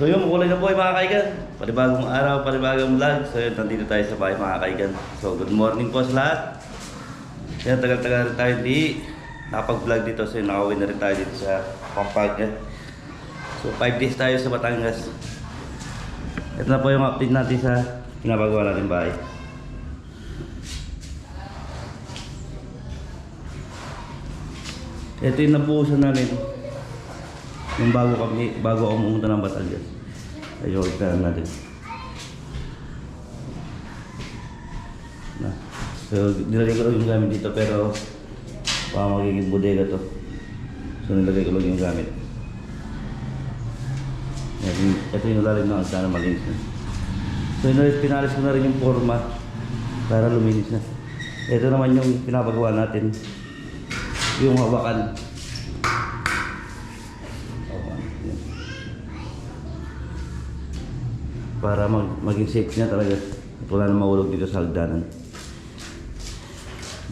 So yun, makulay na buhay mga kaigan. Panibagong araw, panibagong vlog. So yun, nandito tayo sa bahay mga kaigan. So good morning po sa lahat. Yan, tagal-tagal rin tayo di nakapag-vlog dito. So yun, nakawin na rin tayo dito sa Pampanga. So 5 days tayo sa Batangas. Ito na po yung update natin sa pinapagawa natin bahay. Ito yung nabuhusan namin. Yung bago kami, bago ako pumunta ng Batangas. Ikaw natin. Na. So, nilagay ko lang yung gamit dito pero baka magiging bodega to. So, nilagay ko lang yung gamit. Ito, ito yung lalim na sana malinis na. So, inalis, pinalis ko na rin yung forma para luminis na. Ito naman yung pinapagawa natin. Yung. Hawakan. Para mag, maging safe niya talaga. At wala na mahulog dito sa hagdanan.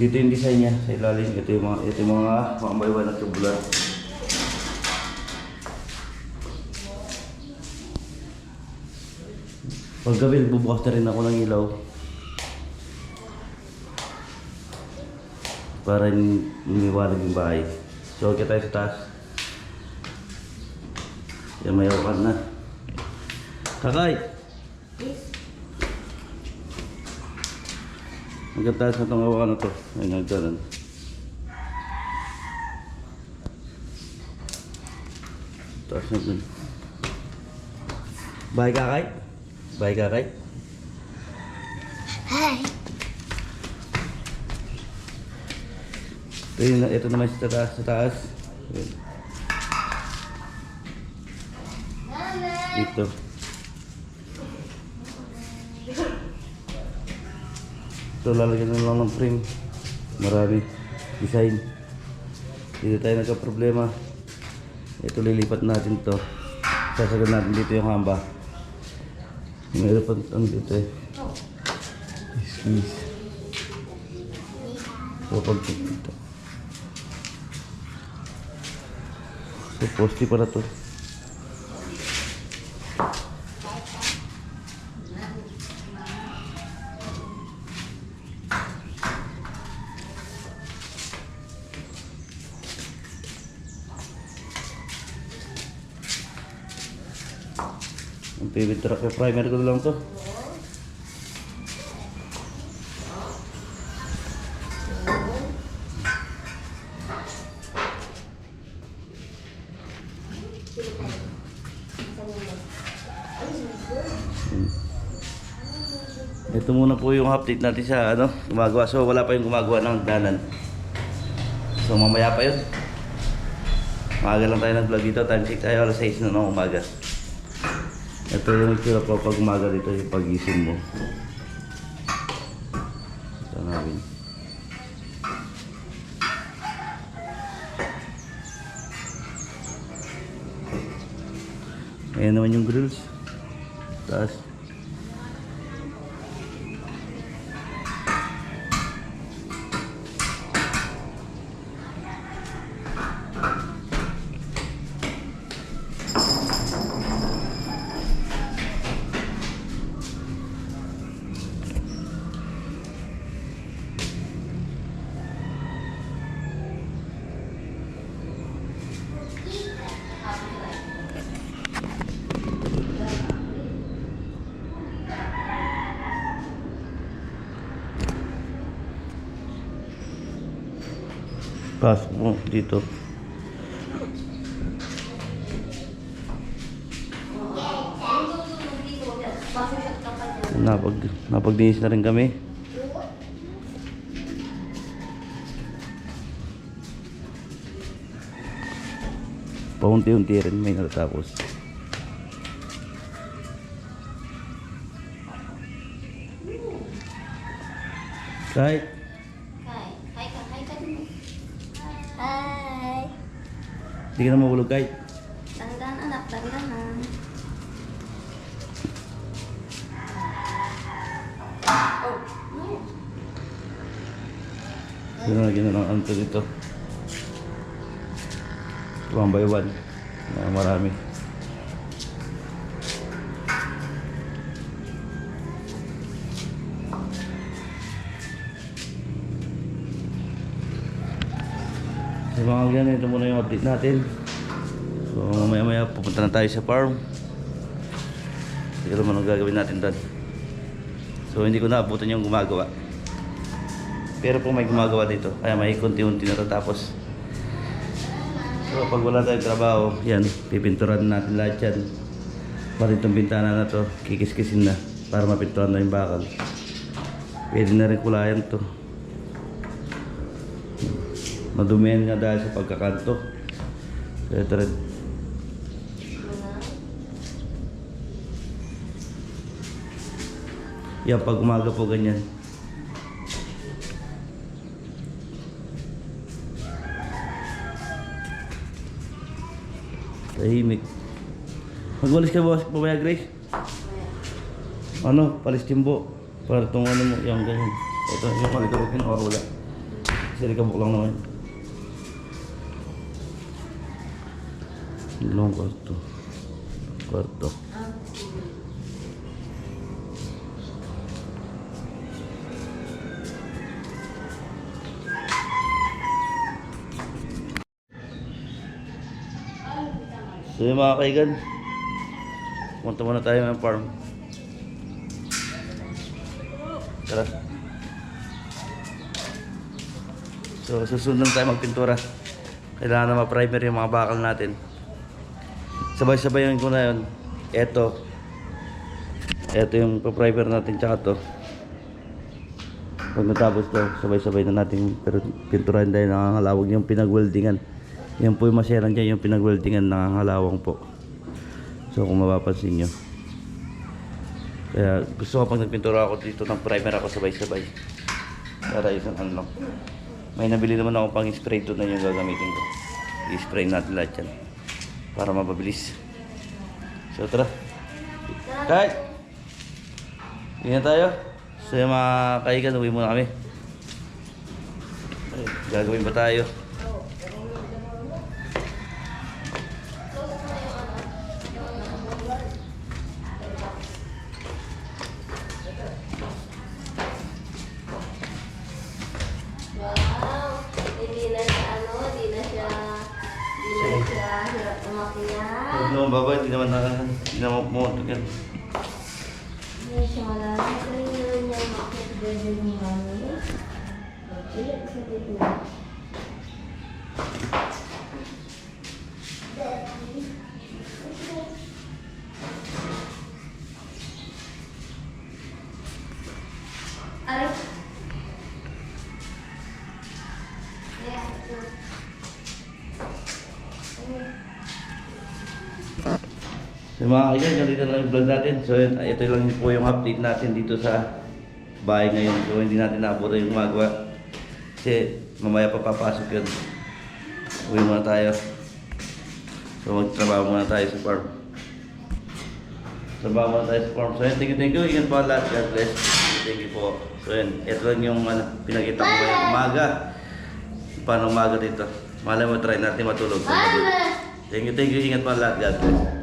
Dito yung design niya sa ilalim. Ito yung mga, ito yung mga mambaywan na tubular. Paggabi, bubukas na rin ako ng ilaw. Para hindi lumiwanag yung bahay. So, kita tayo sa taas. Yan, may na. Kakay! Hanggang taas na itong awakan na to. Ayun, nagdanan. Taas na dun. Bye, kakay. Bye, kakay. Hi. Ito, yun, ito naman sa taas, sa taas. Yun. Dito. Ito, lalagyan na lang ng frame. Marami. Design. Dito tayo nagka-problema. Ito, lilipat natin to. Sasagad natin dito yung hamba. Meron pa ano dito eh. Squeeze. So, dito. So, posti para to. Truck, yung primer ko lang to. Ito muna po yung update natin sa ano, gumagawa. So wala pa yung gumagawa ng danan. So mamaya pa yun. Maaga lang tayo nag-vlog dito. Time check tayo alas 6 na ng umaga. Ito yung itsura po pag umaga dito yung pagising mo. Ito namin. Ayan naman yung grills. Taas. Pasok mo dito. Napag, napagdinis na rin kami. Paunti-unti rin may natatapos. Kahit Hi. Hi ka. Hi ka dun. Hi. Hindi ka na mahulog kahit. Dandan anak, dandan Oh. No. Sino na ginawa ang ano dito? One by one. Na marami. Ganyan, ito muna yung update natin. So mamaya maya pupunta na tayo sa farm. Ko naman ang gagawin natin doon. So hindi ko naabutan yung gumagawa. Pero po may gumagawa dito. Kaya may konti-unti na tatapos. So pag wala tayong trabaho, yan, pipinturan natin lahat yan. Pati itong bintana na to, kikis-kisin na para mapinturan na yung bakal. Pwede na rin kulayan to. Madumihan nga dahil sa pagkakanto. Kaya rin. Yan, pag umaga po ganyan. Tahimik. Magwalis ka boss, babaya Grace? Ano, palis timbo. Para itong ano mo, yung ganyan. Ito, yung palikabok yun, wala. Kasi likabok lang naman. Dalawang kwarto. Kwarto. So yung mga kaigan, punta muna tayo ng farm. Tara. So susunod lang tayo magpintura. Kailangan na ma-primer yung mga bakal natin. Sabay-sabay yun ko na yun. Eto. Eto yung pa-primer natin tsaka to. Pag natapos to, sabay-sabay na natin pero pinturahan dahil nangangalawag yung pinag-weldingan. Yan po yung maseran dyan, yung pinag-weldingan nangangalawang po. So kung mapapansin nyo. Kaya gusto ko pag nagpintura ako dito ng primer ako sabay-sabay. Para isang ano. May nabili naman ako pang spray doon na yung gagamitin ko. I-spray natin lahat yan. Para mapabilis. So tara. Kahit! Hindi na tayo. So yung mga kaigan, uwi muna kami. Gagawin ba tayo? Naman baba, hindi naman na, hindi naman pumuntok yan. So mga kaigan, ganito lang yung vlog natin. So yun, ito lang po yung update natin dito sa bahay ngayon. So hindi natin naabutan yung gumagawa. Kasi mamaya pa papasok yun. Uwi muna tayo. So magtrabaho muna tayo sa farm. Trabaho muna tayo sa farm. So yun, thank you, thank you. Ingat po lahat. God bless. Thank you po. So yun, ito lang yung ano, pinakita ko ngayong umaga. Paano umaga dito. Malay mo, try natin matulog. Thank you, thank you. Ingat po lahat. God bless.